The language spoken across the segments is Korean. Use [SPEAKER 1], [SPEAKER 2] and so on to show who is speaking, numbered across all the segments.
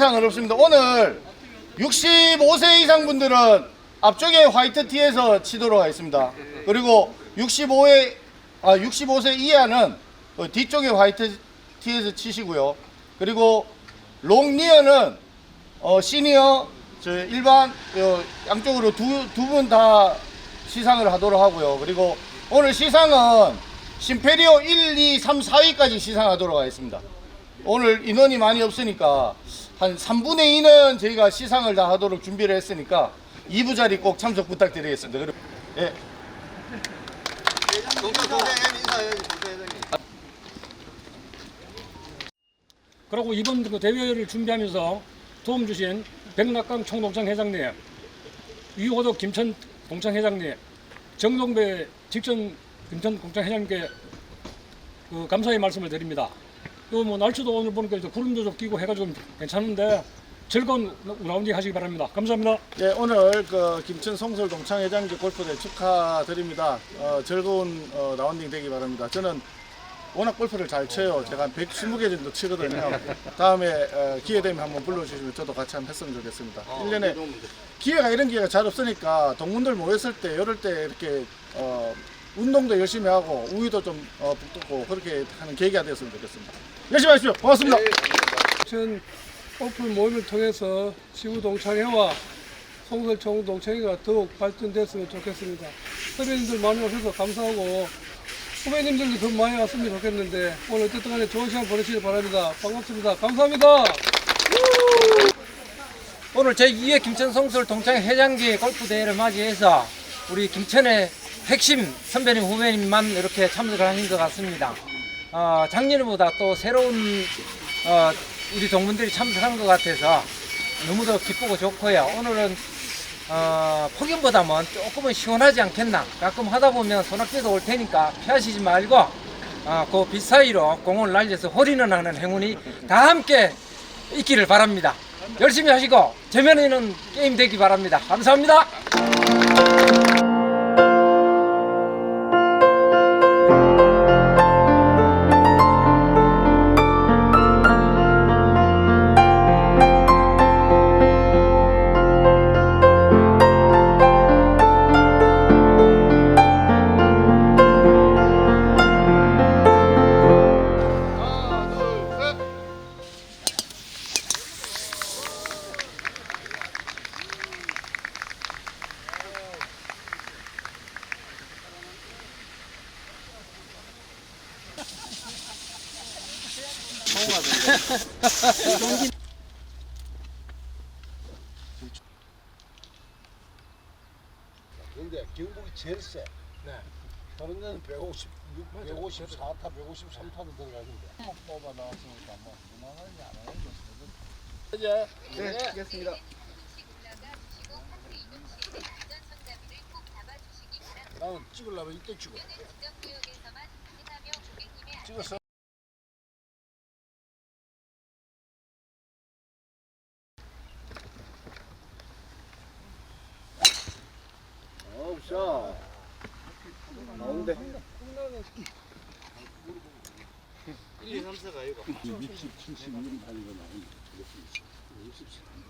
[SPEAKER 1] 안내사항 어렵습니다. 오늘 65세 이상 분들은 앞쪽에 화이트 티에서 치도록 하겠습니다. 그리고 65에 아 65세 이하는 어, 뒤쪽에 화이트 티에서 치시고요. 그리고 롱니어는 어, 시니어 저 일반 어, 양쪽으로 두 두 분 다 시상을 하도록 하고요. 그리고 오늘 시상은 심페리오 1, 2, 3, 4위까지 시상하도록 하겠습니다. 오늘 인원이 많이 없으니까 한 3분의 2는 저희가 시상을 다 하도록 준비를 했으니까 2부 자리 꼭 참석 부탁드리겠습니다. 그리고 예.
[SPEAKER 2] 그리고 이번 그 대회를 준비하면서 도움 주신 백낙강 총동창 회장님, 유호덕 김천 동창 회장님, 정동배 직전 김천 동창 회장님께 그 감사의 말씀을 드립니다. 요뭐 날씨도 오늘 보니까 이제 구름도 좀 끼고 해가 좀 괜찮은데 즐거운 라운딩 하시기 바랍니다. 감사합니다.
[SPEAKER 1] 예, 오늘 그 김천 송설 동창회장기 골프대 축하드립니다. 어, 즐거운 어, 라운딩 되기 바랍니다. 저는 워낙 골프를 잘 쳐요. 제가 한 120개 정도 치거든요. 다음에 어, 기회 되면 한번 불러주시면 저도 같이 한번 했으면 좋겠습니다. 1년에 기회가 이런 기회가 잘 없으니까 동문들 모였을 때 이럴 때 이렇게 어, 운동도 열심히 하고 우위도 좀 어, 북돋고 그렇게 하는 계기가 되었으면 좋겠습니다. 열심히 하십시오. 고맙습니다.
[SPEAKER 3] 전 오픈 모임을 통해서 지구 동창회와 송설청 동창회가 더욱 발전됐으면 좋겠습니다. 선배님들 많이 오셔서 감사하고 후배님들도 더 많이 왔으면 좋겠는데 오늘 어쨌든 간에 좋은 시간 보내시길 바랍니다. 반갑습니다. 감사합니다.
[SPEAKER 4] 오늘 제2회 김천 성술 동창 회장기 골프 대회를 맞이해서 우리 김천의 핵심 선배님 후배님만 이렇게 참석을 하신 것 같습니다. 어, 작년보다 또 새로운 어, 우리 동문들이 참석한 것 같아서 너무도 기쁘고 좋고요. 오늘은 어, 폭염보다는 조금은 시원하지 않겠나. 가끔 하다 보면 소낙비도 올 테니까 피하시지 말고 어, 그빛 사이로 공을 날려서 홀인을 하는 행운이 다 함께 있기를 바랍니다. 열심히 하시고 재면에는 게임 되기 바랍니다. 감사합니다.
[SPEAKER 5] 근데 경북이 제일 세. 네. 다른 데는 150, 154타, 153타도 들어가는데. 뽑아 나왔으니까 뭐 무난하지 않아요. 이제
[SPEAKER 1] 네, 알겠습니다.
[SPEAKER 5] 나는 찍으려면 이때 찍어. 찍었어.
[SPEAKER 1] 어우, 샤. 나온대.
[SPEAKER 5] 60, 70년 하는 건 아니고. 60, 70,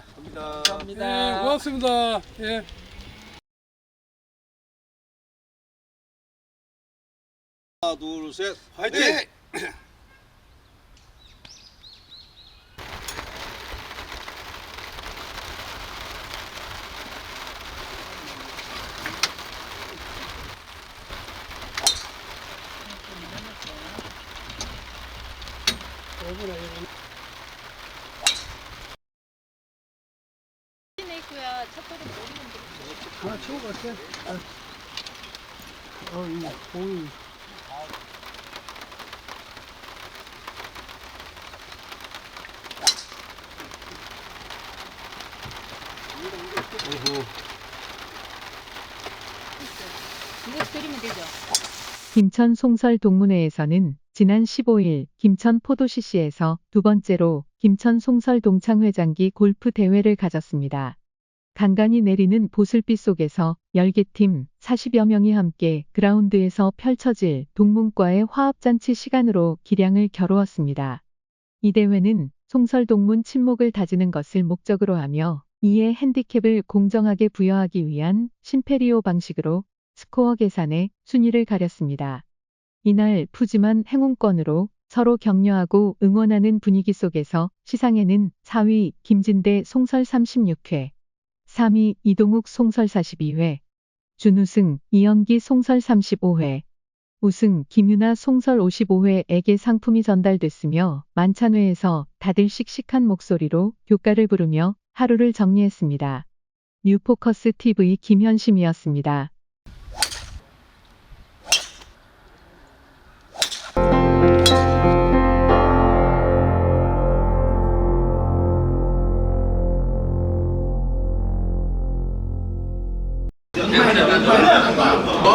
[SPEAKER 1] 갑니다.
[SPEAKER 4] 감사합니다.
[SPEAKER 3] 예, 고맙습니다. 예.
[SPEAKER 5] 하나 둘 셋 화이팅!
[SPEAKER 6] 있 고요. 첫 번째 모르는 분.
[SPEAKER 3] 하나 치고 갈게. 아, 어, 이 공이.
[SPEAKER 6] 이거 드리면 되죠.
[SPEAKER 7] 김천 송설 동문회에서는 지난 15일 김천 포도CC에서 두 번째로 김천 송설 동창회장기 골프 대회를 가졌습니다. 간간히 내리는 보슬비 속에서 10개 팀 40여 명이 함께 그라운드에서 펼쳐질 동문과의 화합잔치 시간으로 기량을 겨루었습니다. 이 대회는 송설 동문 친목을 다지는 것을 목적으로 하며 이에 핸디캡을 공정하게 부여하기 위한 심페리오 방식으로 스코어 계산에 순위를 가렸습니다. 이날 푸짐한 행운권으로 서로 격려하고 응원하는 분위기 속에서 시상에는 4위 김진대 송설 36회, 3위 이동욱 송설 42회, 준우승 이영기 송설 35회, 우승 김유나 송설 55회에게 상품이 전달됐으며 만찬회에서 다들 씩씩한 목소리로 교가를 부르며 하루를 정리했습니다. 뉴포커스 TV 김현심이었습니다.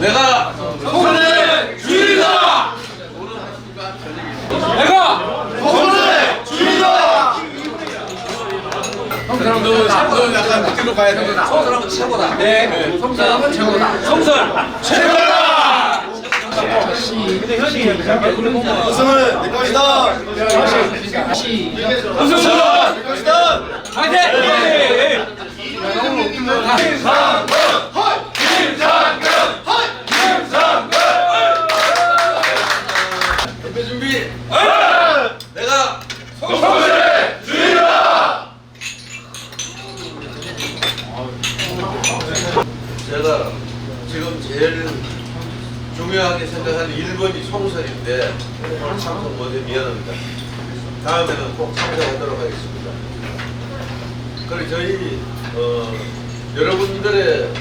[SPEAKER 2] 내가 성설의 주인이다. 내가 성설의 주인이다. 성설은 너, 너 약간 밑으로 가야 돼. 성설은 최고다. 네. 성설은 최고다. 성설 최고다.
[SPEAKER 8] 우승은 내 것이다.
[SPEAKER 2] 우승은
[SPEAKER 8] 내 것이다.
[SPEAKER 2] 화이팅! 준비 준비. 내가
[SPEAKER 9] 제가 지금 제일 중요하게 생각하는 1번이 총선인데 오늘 참석 못해 미안합니다. 다음에는 꼭 참석하도록 하겠습니다. 그리고 저희 어, 여러분들의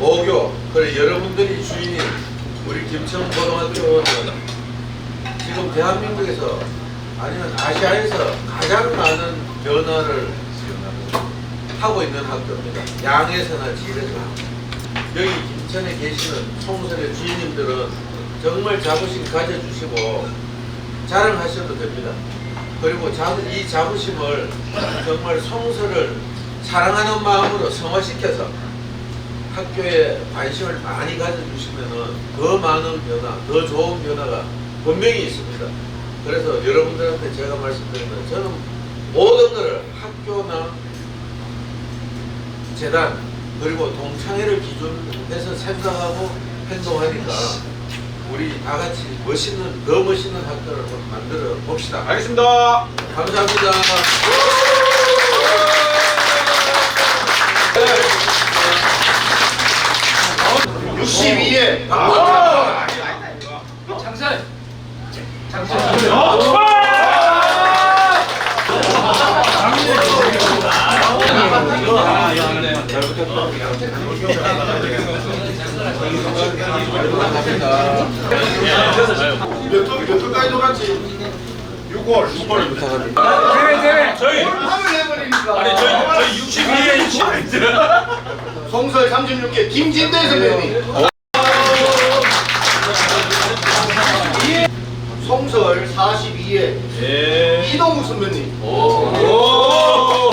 [SPEAKER 9] 오교 그리고 여러분들이 주인인 우리 김천고등학교는 지금 대한민국에서 아니면 아시아에서 가장 많은 변화를 하고 있는 학교입니다. 양에서나 질에서. 여기 김천에 계시는 총선의 주인님들은 정말 자부심 가져주시고 자랑하셔도 됩니다. 그리고 자, 이 자부심을 정말 송설을 사랑하는 마음으로 성화시켜서 학교에 관심을 많이 가져주시면은 더 많은 변화, 더 좋은 변화가 분명히 있습니다. 그래서 여러분들한테 제가 말씀드리면 저는 모든 것을 학교나 재단 그리고 동창회를 기준해서 생각하고 행동하니까 우리 다 같이 멋있는 더 멋있는 학교를 만들어 봅시다. 알겠습니다. 감사합니다.
[SPEAKER 8] 폴 부탁합니다. 대회 저희 합을 내버리니까. 아니 저희 저희 62에 60. 송설 36개 김진대 선배님. 송설 42회 예. 이동욱 선배님. 오. 오.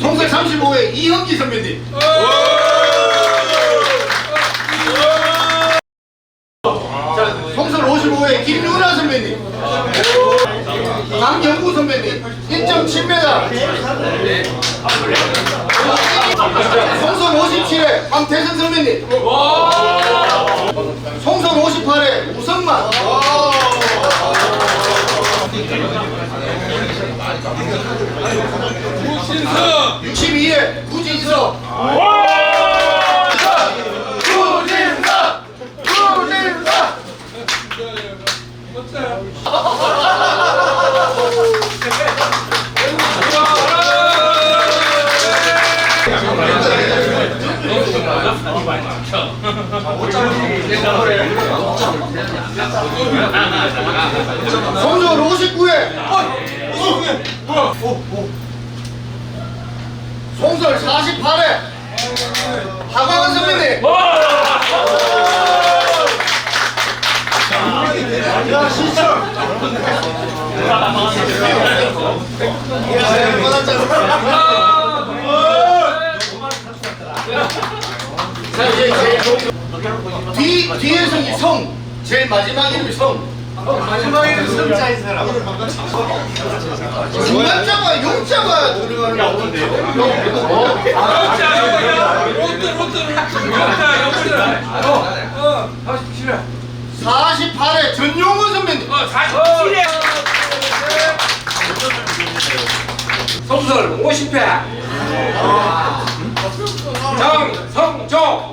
[SPEAKER 8] 송설 35회 이현기 선배님. 오. 후에 김윤아 선배님. 강경구 선배님. 1.7m 선수 57회 황태선 선배님. 송선 59에 송설 48에 하광은 선배님 야 신철 자 이제 뒤 뒤에서 이성 제일 마지막 이름이 성 마지막 이름 성자인 사람. 중간자가 용자가 들어가는 게 없는데
[SPEAKER 3] 롯데 롯데 영자 영자 어 47회
[SPEAKER 8] 48에 전용훈 선배님.
[SPEAKER 4] 송설 50회. 정성조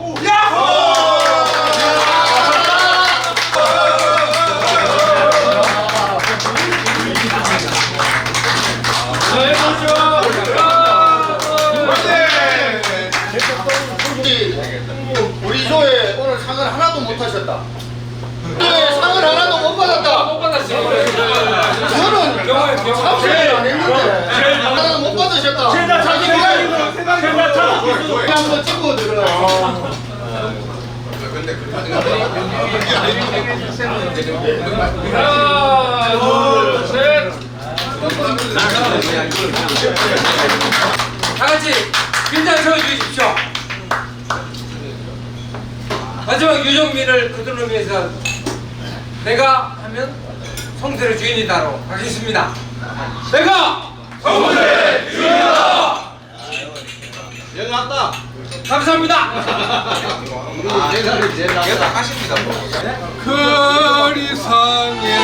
[SPEAKER 8] 안 했는데. 하나도 못 받으셨다. 자기 한번 찍고 들어가요.
[SPEAKER 4] 하나, 둘, 셋. 다 같이 긴장 서 주십시오. 마지막 유정민을 거두는 위해서 내가 하면 성대의 주인이다로 하겠습니다. 내가 성대의 주인이다.
[SPEAKER 9] 여기 왔다.
[SPEAKER 4] 감사합니다.
[SPEAKER 3] 거리상에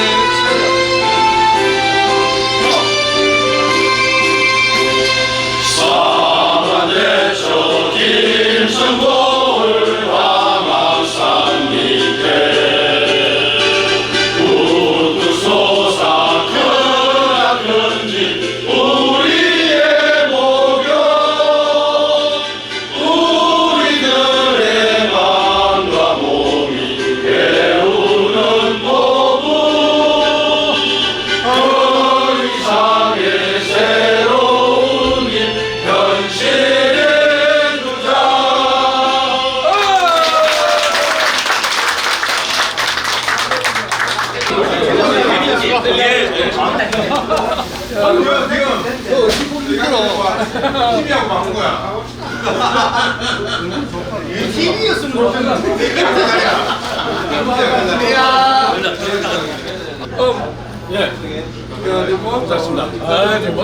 [SPEAKER 8] TV였으면
[SPEAKER 3] 네, 고맙다. 아, 네.
[SPEAKER 2] 당연히